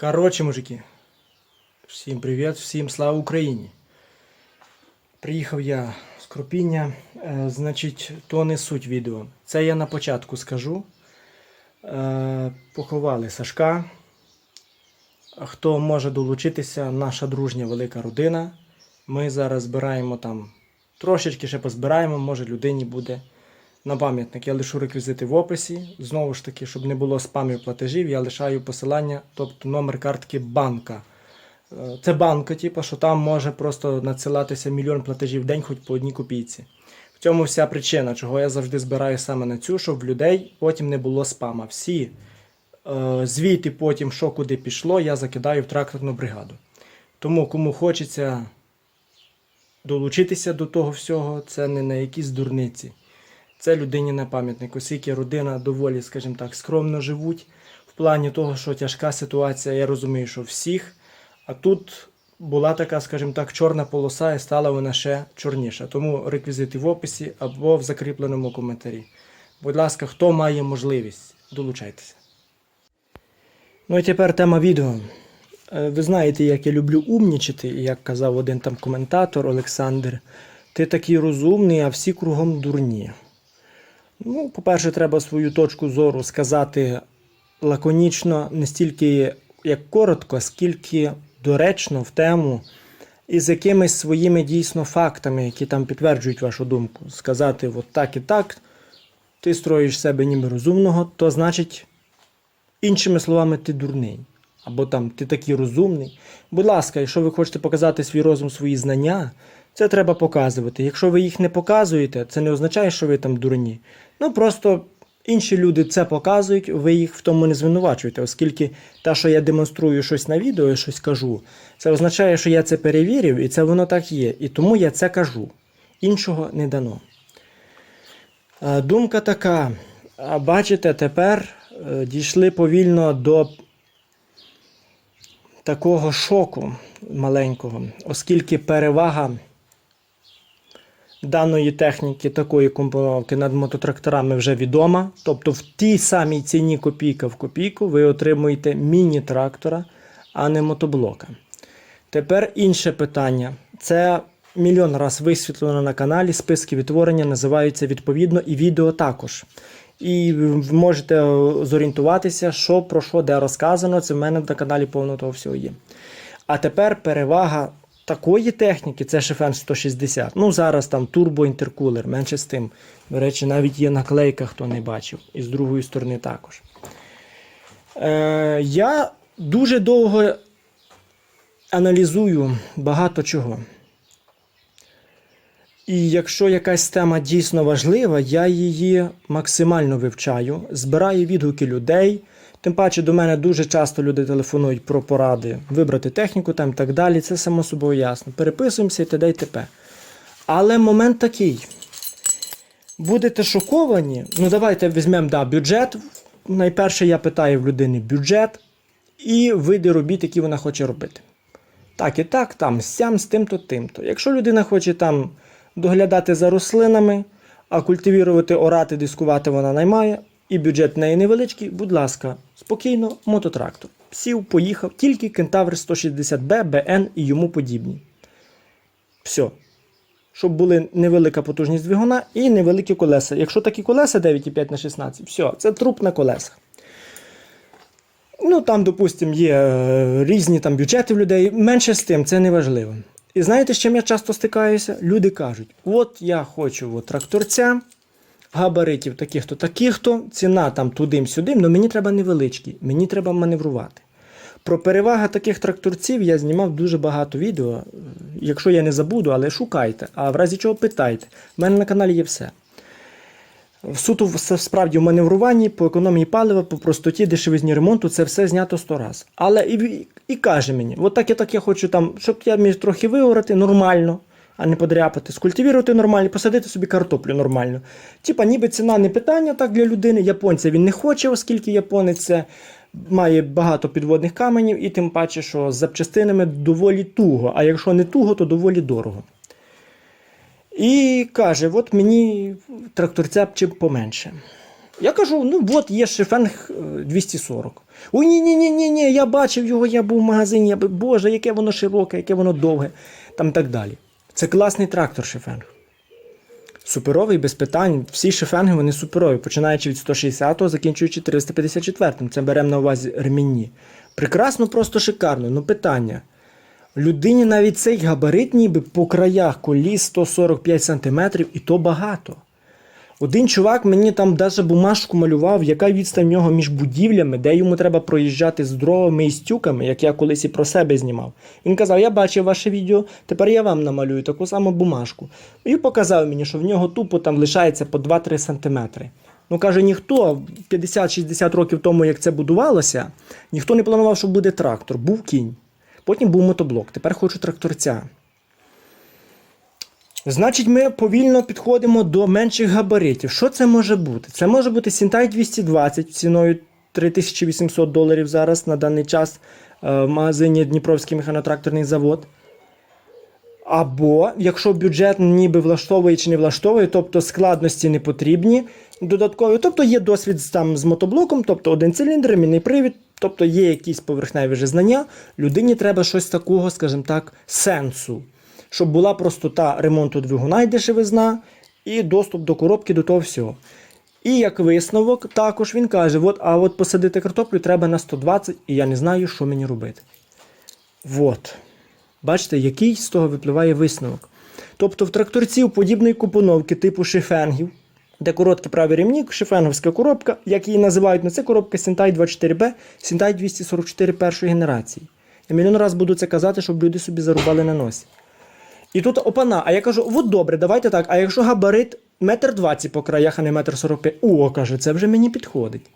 Коротше, мужики, всім привіт, всім слава Україні. Приїхав я з Кропіння. Е, значить, то не суть відео. Це я на початку скажу. Е, поховали Сашка. Хто може долучитися, наша дружня велика родина. Ми зараз збираємо там трошечки ще позбираємо, може людині буде на пам'ятник. Я лишу реквізити в описі. Знову ж таки, щоб не було спамів платежів, я лишаю посилання, тобто номер картки банка. Е, Це банка, типу, що там може просто надсилатися мільйон платежів в день, хоч по одній копійці. В цьому вся причина, чого я завжди збираю саме на цю, щоб в людей потім не було спама. Всі е, звіти потім, що куди пішло, я закидаю в тракторну бригаду. Тому, кому хочеться долучитися до того всього, це не на якісь дурниці. Це людині на пам'ятник, оскільки родина доволі, скажімо так, скромно живуть. В плані того, що тяжка ситуація, я розумію, що всіх. А тут була така, скажімо так, чорна полоса і стала вона ще чорніша. Тому реквізити в описі або в закріпленому коментарі. Будь ласка, хто має можливість, долучайтеся. Ну і тепер тема відео. Е, Ви знаєте, як я люблю умнічити, і як казав один там коментатор Олександр, ти такий розумний, а всі кругом дурні. Ну, по-перше, треба свою точку зору сказати лаконічно, не стільки як коротко, скільки доречно в тему і з якимись своїми дійсно фактами, які там підтверджують вашу думку. Сказати от так і так, ти строїш себе ніби розумного, то значить, іншими словами, ти дурний. Або там ти такий розумний. Будь ласка, якщо ви хочете показати свій розум, свої знання, це треба показувати. Якщо ви їх не показуєте, це не означає, що ви там дурні. Ну просто інші люди це показують, ви їх в тому не звинувачуєте, оскільки те, що я демонструю щось на відео, я щось кажу, це означає, що я це перевірив, і це воно так є. І тому я це кажу. Іншого не дано. Думка така. Бачите, тепер е, дійшли повільно до такого шоку маленького, оскільки перевага даної техніки, такої компоновки над мототракторами вже відома. Тобто в тій самій ціні копійка в копійку ви отримуєте міні-трактора, а не мотоблока. Тепер інше питання. Це мільйон раз висвітлено на каналі. Списки відтворення називаються відповідно і відео також. І ви можете зорієнтуватися, що про що де розказано. Це в мене на каналі повно того всього є. А тепер перевага такої техніки це шифен 160. Ну, зараз там турбоінтеркулер, менше з тим. До речі, навіть є наклейка, хто не бачив. І з другої сторони також. Е, я дуже довго аналізую багато чого. І якщо якась тема дійсно важлива, я її максимально вивчаю, збираю відгуки людей. Тим паче до мене дуже часто люди телефонують про поради вибрати техніку там і так далі. Це само собою ясно. Переписуємося і т.д. і т.п. Але момент такий. Будете шоковані. Ну, давайте візьмемо да, бюджет. Найперше я питаю в людини бюджет і види робіт, які вона хоче робити. Так і так, там сям з тим-то, тим-то. Якщо людина хоче там доглядати за рослинами, а культивірувати, орати, дискувати вона наймає, і бюджет в неї невеличкий, будь ласка, спокійно, мототрактор. Сів, поїхав, тільки Кентавр 160B, БН і йому подібні. Все. Щоб були невелика потужність двигуна і невеликі колеса. Якщо такі колеса 9,5 на 16, все, це труп на колесах. Ну, там, допустимо, є е, різні там бюджети в людей. Менше з тим, це не важливо. І знаєте, з чим я часто стикаюся? Люди кажуть: от я хочу от, тракторця, габаритів таких-то, таких-то, ціна там туди-сюди, але мені треба невеличкий, мені треба маневрувати. Про переваги таких тракторців я знімав дуже багато відео. Якщо я не забуду, але шукайте. А в разі чого питайте. У мене на каналі є все. В суто справді в маневруванні, по економії палива, по простоті, дешевизні ремонту, це все знято 100 раз. Але і, і каже мені, от так і так я хочу там, щоб я міг трохи виорати нормально, а не подряпати, скультивірувати нормально, посадити собі картоплю нормально. Типа, ніби ціна не питання так для людини. Японця він не хоче, оскільки японець має багато підводних каменів, і тим паче, що з запчастинами доволі туго. А якщо не туго, то доволі дорого. І каже: от мені тракторця б поменше. Я кажу, ну от є шифенг е, 240. Ой, ні, ні, ні, ні, ні, я бачив його, я був в магазині, я би, боже, яке воно широке, яке воно довге, там так далі. Це класний трактор шифенг. Суперовий, без питань. Всі шифенги вони суперові, починаючи від 160-го, закінчуючи 354-м. Це беремо на увазі ремінні. Прекрасно, просто шикарно. Ну питання. Людині навіть цей габарит ніби по краях коліс 145 см, і то багато. Один чувак мені там даже бумажку малював, яка відстань в нього між будівлями, де йому треба проїжджати з дровами і стюками, як я колись і про себе знімав. Він казав: Я бачив ваше відео, тепер я вам намалюю таку саму бумажку. І показав мені, що в нього тупо там лишається по 2-3 сантиметри. Ну каже, ніхто 50-60 років тому, як це будувалося, ніхто не планував, що буде трактор. Був кінь. Потім був мотоблок. Тепер хочу тракторця. Значить, ми повільно підходимо до менших габаритів. Що це може бути? Це може бути Сінтай 220 ціною 3800 доларів зараз на даний час е, в магазині Дніпровський механотракторний завод. Або, якщо бюджет ніби влаштовує чи не влаштовує, тобто складності не потрібні додаткові, тобто є досвід там з мотоблоком, тобто один циліндр, мінний привід, тобто є якісь поверхневі вже знання, людині треба щось такого, скажімо так, сенсу, щоб була простота ремонту двигуна і дешевизна, і доступ до коробки до того всього. І як висновок, також він каже: от, а от посадити картоплю треба на 120, і я не знаю, що мені робити. Вот. Бачите, який з того випливає висновок. Тобто в тракторців подібної купоновки типу шифенгів, де короткі праві ремні, шифенговська коробка, як її називають, ну це коробка Сінтай 24B, Сінтай 244 першої генерації. Я мільйон раз буду це казати, щоб люди собі зарубали на носі. І тут опана, а я кажу, от добре, давайте так. А якщо габарит метр двадцять по краях, а не метр сорок п'ять, о, каже, це вже мені підходить.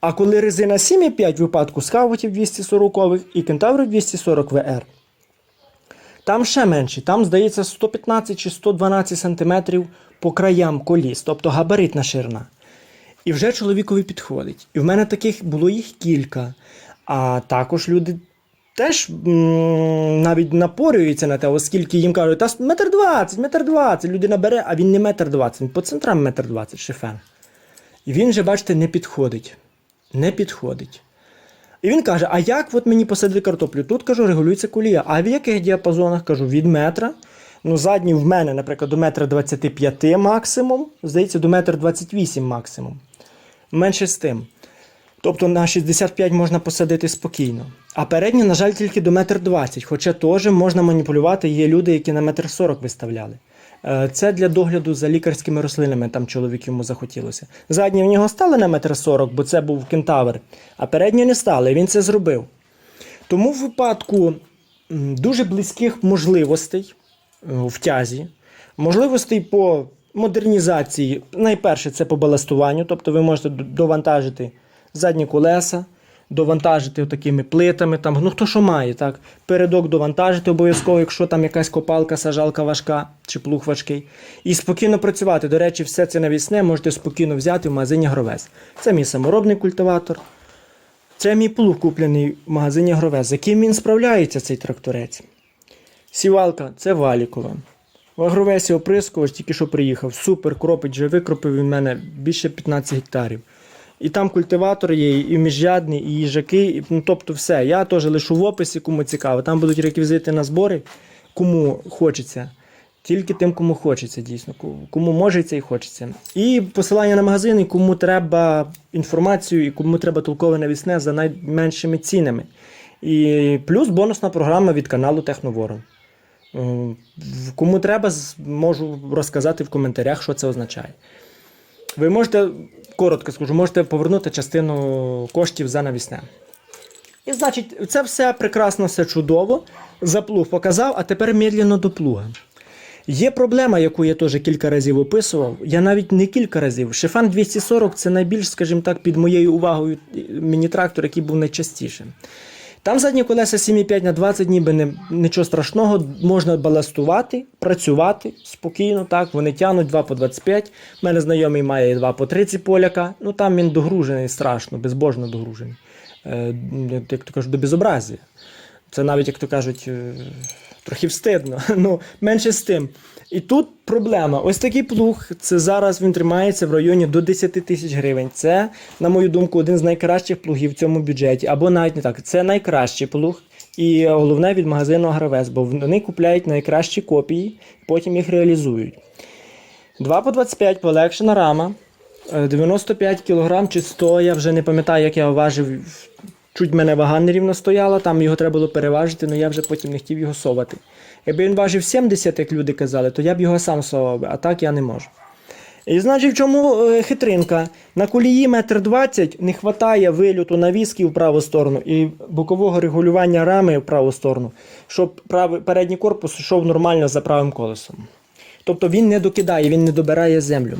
А коли резина 7,5 в випадку скаутів 240 і кентаврів 240 ВР, там ще менше, там, здається, 115 чи 112 см по краям коліс, тобто габаритна ширина. І вже чоловікові підходить. І в мене таких було їх кілька. А також люди теж навіть напорюються на те, оскільки їм кажуть, та метр двадцять, метр двадцять, людина бере, а він не метр двадцять, по центрам метр двадцять, шифен. І він же, бачите, не підходить. Не підходить. І він каже: А як от мені посадити картоплю? Тут кажу, регулюється колія. А в яких діапазонах кажу від метра. Ну, задні в мене, наприклад, до метра 25 максимум, здається, до метра 28 максимум. Менше з тим. Тобто на 65 можна посадити спокійно. А передні, на жаль, тільки до метр 20, хоча теж можна маніпулювати. Є люди, які на метр 40 виставляли. Е, Це для догляду за лікарськими рослинами, там чоловік йому захотілося. Задні в нього стали на метр 40, бо це був кентавр, а передні не стали, він це зробив. Тому в випадку дуже близьких можливостей е, в тязі, можливостей по модернізації, найперше це по баластуванню, тобто ви можете довантажити задні колеса, довантажити такими плитами, там, ну хто що має, так? передок довантажити обов'язково, якщо там якась копалка, сажалка важка чи плуг важкий. І спокійно працювати. До речі, все це навісне можете спокійно взяти в магазині Гровес. Це мій саморобний культиватор. Це мій плуг куплений в магазині Гровес. З яким він справляється, цей тракторець. Сівалка це валікова. В агровесі оприскувач тільки що приїхав. Супер, кропить вже викропив він мене більше 15 гектарів. І там культиватор є, і міжрядний, і їжаки, і, ну, тобто все. Я теж лишу в описі, кому цікаво. Там будуть реквізити на збори, кому хочеться. Тільки тим, кому хочеться, дійсно, кому можеться і хочеться. І посилання на магазини, кому треба інформацію і кому треба толкове навісне за найменшими цінами. І плюс бонусна програма від каналу Техноворон. Кому треба, можу розказати в коментарях, що це означає. Ви можете, коротко скажу, можете повернути частину коштів за навісне. І значить, це все прекрасно, все чудово. За плуг показав, а тепер медленно до плуга. Є проблема, яку я теж кілька разів описував. Я навіть не кілька разів. Шифан 240 це найбільш, скажімо так, під моєю увагою міні-трактор, який був найчастішим. Там задні колеса 7,5 на 20, ніби не, нічого страшного, можна баластувати, працювати спокійно, так, вони тягнуть 2 по 25. У мене знайомий має 2 по 30 поляка, ну там він догружений страшно, безбожно догружений. Е, як то кажуть, до безобразія. Це навіть, як то кажуть, е, трохи встидно. Ну, менше з тим. І тут проблема. Ось такий плуг. Це зараз він тримається в районі до 10 тисяч гривень. Це, на мою думку, один з найкращих плугів в цьому бюджеті. Або навіть не так. Це найкращий плуг. І головне від магазину Агровес, бо вони купляють найкращі копії, потім їх реалізують. 2 по 25 полегшена рама. Е, 95 кг чи 100, я вже не пам'ятаю, як я важив. Чуть в мене вага нерівно стояла, там його треба було переважити, але я вже потім не хотів його совати. Якби він важив 70, як люди казали, то я б його сам совав, а так я не можу. І значить, в чому е, хитринка? На колії 1,20 м не вистачає вильоту навіски в праву сторону і бокового регулювання рами в праву сторону, щоб правий, передній корпус йшов нормально за правим колесом. Тобто він не докидає, він не добирає землю.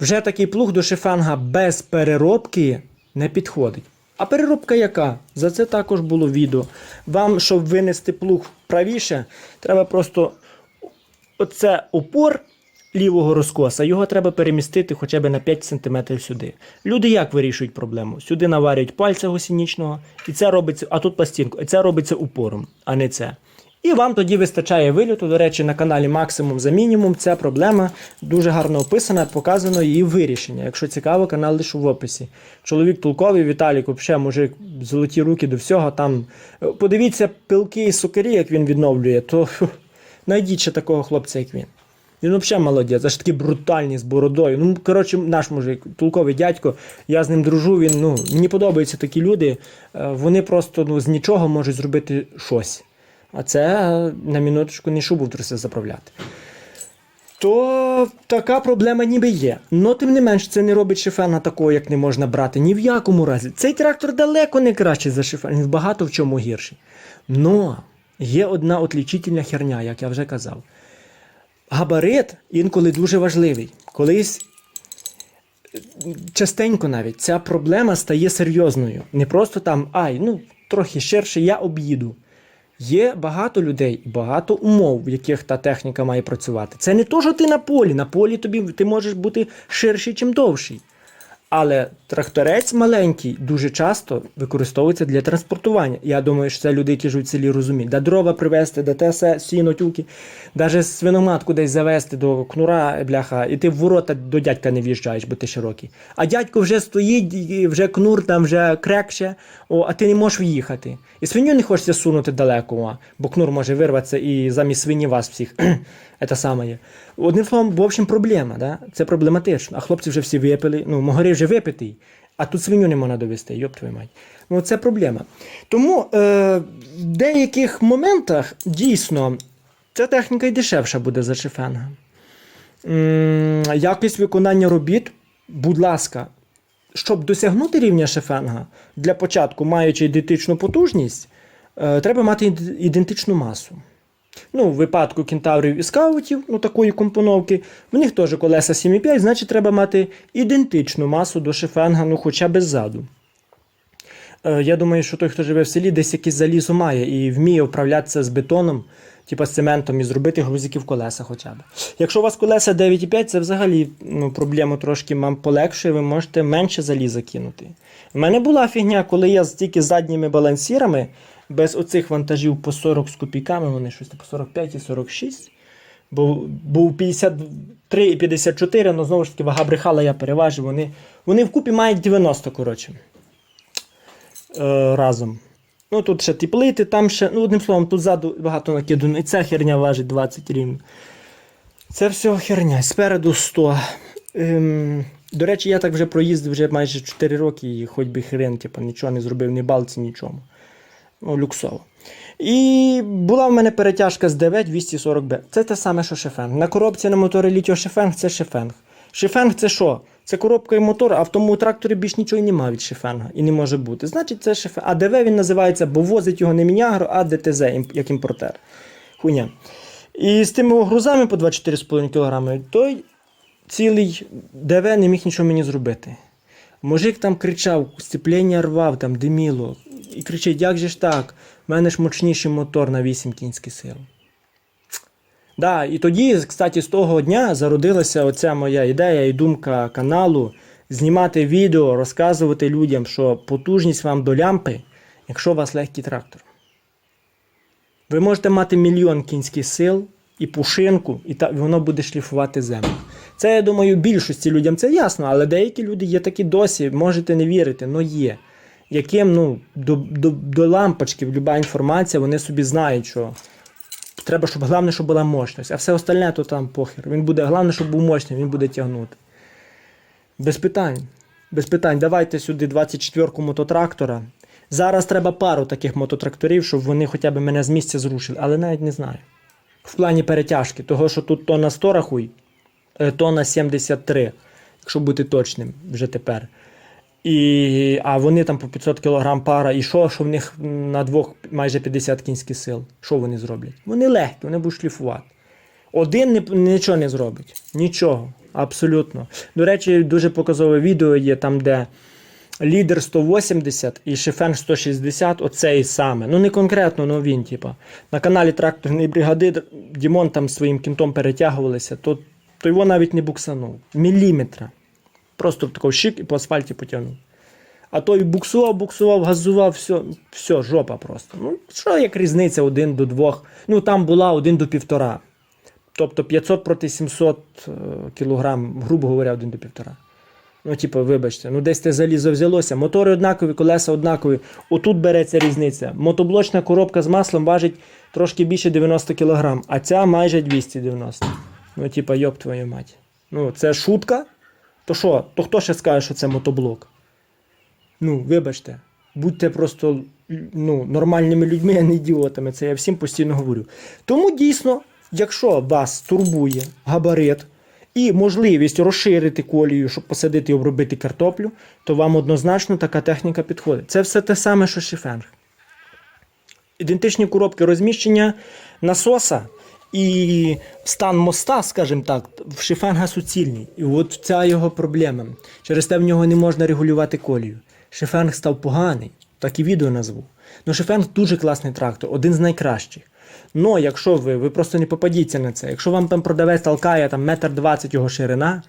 Вже такий плуг до шифанга без переробки не підходить. А переробка яка? За це також було відео. Вам, щоб винести плуг правіше, треба просто оце опор лівого розкоса, його треба перемістити хоча б на 5 см сюди. Люди як вирішують проблему? Сюди наварюють пальця гусінічного, і це робиться, а тут пластинку, і це робиться упором, а не це. І вам тоді вистачає вильоту. До речі, на каналі Максимум за мінімум ця проблема дуже гарно описана, показано її вирішення. Якщо цікаво, канал лише в описі. Чоловік толковий, Віталік, взагалі, мужик, золоті руки до всього. Там подивіться пилки і сукарі, як він відновлює, то знайдіть ще такого хлопця, як він. Він взагалі молодець, аж такий брутальний з бородою. Ну, коротше, наш мужик, толковий дядько, я з ним дружу. Він, ну, мені подобаються такі люди. е, Вони просто ну, з нічого можуть зробити щось. А це е, на минуточку не шубу в труси заправляти. То така проблема ніби є. Но тим не менш, це не робить шифена такого, як не можна брати. Ні в якому разі. Цей трактор далеко не кращий за шифен, він багато в чому гірший. Но є одна отлічительна херня, як я вже казав. Габарит інколи дуже важливий. Колись частенько навіть ця проблема стає серйозною. Не просто там, ай, ну трохи ширше, я об'їду. Є багато людей і багато умов, в яких та техніка має працювати. Це не то, що ти на полі. На полі тобі ти можеш бути ширший, чим довший. Але тракторець маленький дуже часто використовується для транспортування. Я думаю, що це люди, які живуть в селі, розуміють. Да дрова привезти, да те все, сіно, тюки, навіть свиноматку десь завести до кнура, бляха, і ти в ворота до дядька не в'їжджаєш, бо ти широкий. А дядько вже стоїть, вже кнур там вже крекше, о, а ти не можеш в'їхати. І свиню не хочеться сунути далеко, бо кнур може вирватися і замість свині вас всіх. Це саме. Одним словом, в общем, проблема. Да? Це проблематично. А хлопці вже всі випили, ну, могорі вже випитий, а тут свиню не можна довести, йоп твою мать. Ну, це проблема. Тому е, в деяких моментах дійсно ця техніка і дешевша буде за шифенга. Якість виконання робіт, будь ласка, щоб досягнути рівня шефенга, для початку, маючи ідентичну потужність, е, треба мати ідентичну масу. Ну, в випадку кентаврів і скаутів, ну такої компоновки, в них теж колеса 7,5, значить треба мати ідентичну масу до шефенга, ну хоча б ззаду. Е, я думаю, що той, хто живе в селі, десь якесь залізо має і вміє вправлятися з бетоном, типа з цементом, і зробити грузики в колеса хоча б. Якщо у вас колеса 9,5, це взагалі ну, проблему трошки вам полегшує, ви можете менше заліза кинути. У мене була фігня, коли я тільки задніми балансірами, без оцих вантажів по 40 з копійками, вони щось по 45 і 46. Бо був 53 і 54, але знову ж таки вага брехала, я переважив. Вони, вони вкупі мають 90, коротше. Е, разом. Ну тут ще ті плити, там ще, ну одним словом, тут ззаду багато накидано. І ця херня важить 20 рівно. Це все херня. Спереду 100. Ем, до речі, я так вже проїздив вже майже 4 роки і хоч би хрен, типу, нічого не зробив, ні балці, нічому. Люксово. І була в мене перетяжка з 9 240 б Це те саме, що шефенг. На коробці на моторі літіо шефенг це шефенг. Шефенг це що? Це коробка і мотор, а в тому тракторі більш нічого немає від шефенга і не може бути. Значить, це шефенг. ДВ він називається, бо возить його не Мінягро, а ДТЗ, як імпортер. Хуйня. І з тими грузами по 24,5 кг, той цілий ДВ не міг нічого мені зробити. Мужик там кричав, сцеплення рвав, там диміло. І кричить, як же ж так? У мене ж мощніший мотор на 8 кінських сил. Да, і тоді, кстати, з того дня зародилася оця моя ідея і думка каналу знімати відео, розказувати людям, що потужність вам до лямпи, якщо у вас легкий трактор. Ви можете мати мільйон кінських сил і пушинку, і та, воно буде шліфувати землю. Це, я думаю, більшості людям це ясно, але деякі люди є такі досі, можете не вірити, але є. Яким ну, до, до, до лампочки люба інформація, вони собі знають, що треба, щоб головне, щоб була мощність, а все остальне то там похер. Він буде, головне, щоб був мощний, він буде тягнути. Без питань. Без питань. Давайте сюди 24-ку мототрактора. Зараз треба пару таких мототракторів, щоб вони хоча б мене з місця зрушили, але навіть не знаю. В плані перетяжки, того, що тут тонна 100 рахуй, е, тонна 73, якщо бути точним вже тепер. І, а вони там по 500 кг пара, і що, що в них на двох майже 50 кінських сил. Що вони зроблять? Вони легкі, вони будуть шліфувати. Один не, нічого не зробить. Нічого. Абсолютно. До речі, дуже показове відео є там, де лідер 180 і шефен 160, оцей саме. Ну не конкретно, ну він, типа. На каналі Тракторної бригади Дімон там своїм кінтом перетягувалися, то, то його навіть не буксанув. Міліметра. Просто такий шик і по асфальті потягнув. А той буксував, буксував, газував, все, все, жопа просто. Ну, що як різниця один до двох? Ну там була один до півтора. Тобто 500 проти 700 е, кілограм, грубо говоря, один до півтора. Ну, типу, вибачте, ну десь те залізо взялося. Мотори однакові, колеса однакові. Отут береться різниця. Мотоблочна коробка з маслом важить трошки більше 90 кг, а ця майже 290. Ну, типа, йоп твою мать. Ну, це шутка. То що? То хто ще скаже, що це мотоблок? Ну, вибачте, будьте просто ну, нормальними людьми, а не ідіотами. Це я всім постійно говорю. Тому дійсно, якщо вас турбує габарит і можливість розширити колію, щоб посадити і обробити картоплю, то вам однозначно така техніка підходить. Це все те саме, що шифенг. Ідентичні коробки розміщення насоса і стан моста, скажімо так, в шифенга суцільний. І от ця його проблема. Через те в нього не можна регулювати колію. Шифенг став поганий, так і відео назву. Ну, шифенг дуже класний трактор, один з найкращих. Ну, якщо ви, ви просто не попадіться на це. Якщо вам там продавець толкає там метр двадцять його ширина,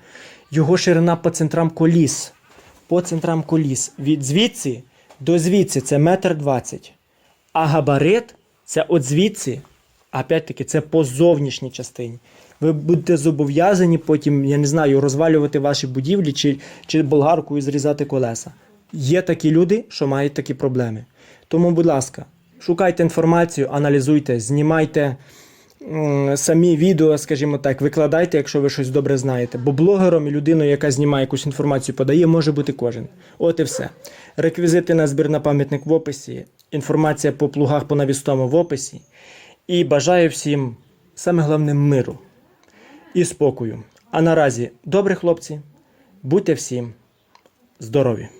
його ширина по центрам коліс. По центрам коліс. Від звідси до звідси це метр двадцять. А габарит це от звідси, опять-таки, це по зовнішній частині. Ви будете зобов'язані потім, я не знаю, розвалювати ваші будівлі чи, чи болгаркою зрізати колеса. Є такі люди, що мають такі проблеми. Тому, будь ласка, шукайте інформацію, аналізуйте, знімайте м, самі відео, скажімо так, викладайте, якщо ви щось добре знаєте. Бо блогером і людиною, яка знімає якусь інформацію, подає, може бути кожен. От і все. Реквізити на збір на пам'ятник в описі, інформація по плугах по навістому в описі. І бажаю всім саме головне миру і спокою. А наразі, добрі хлопці, будьте всім здорові!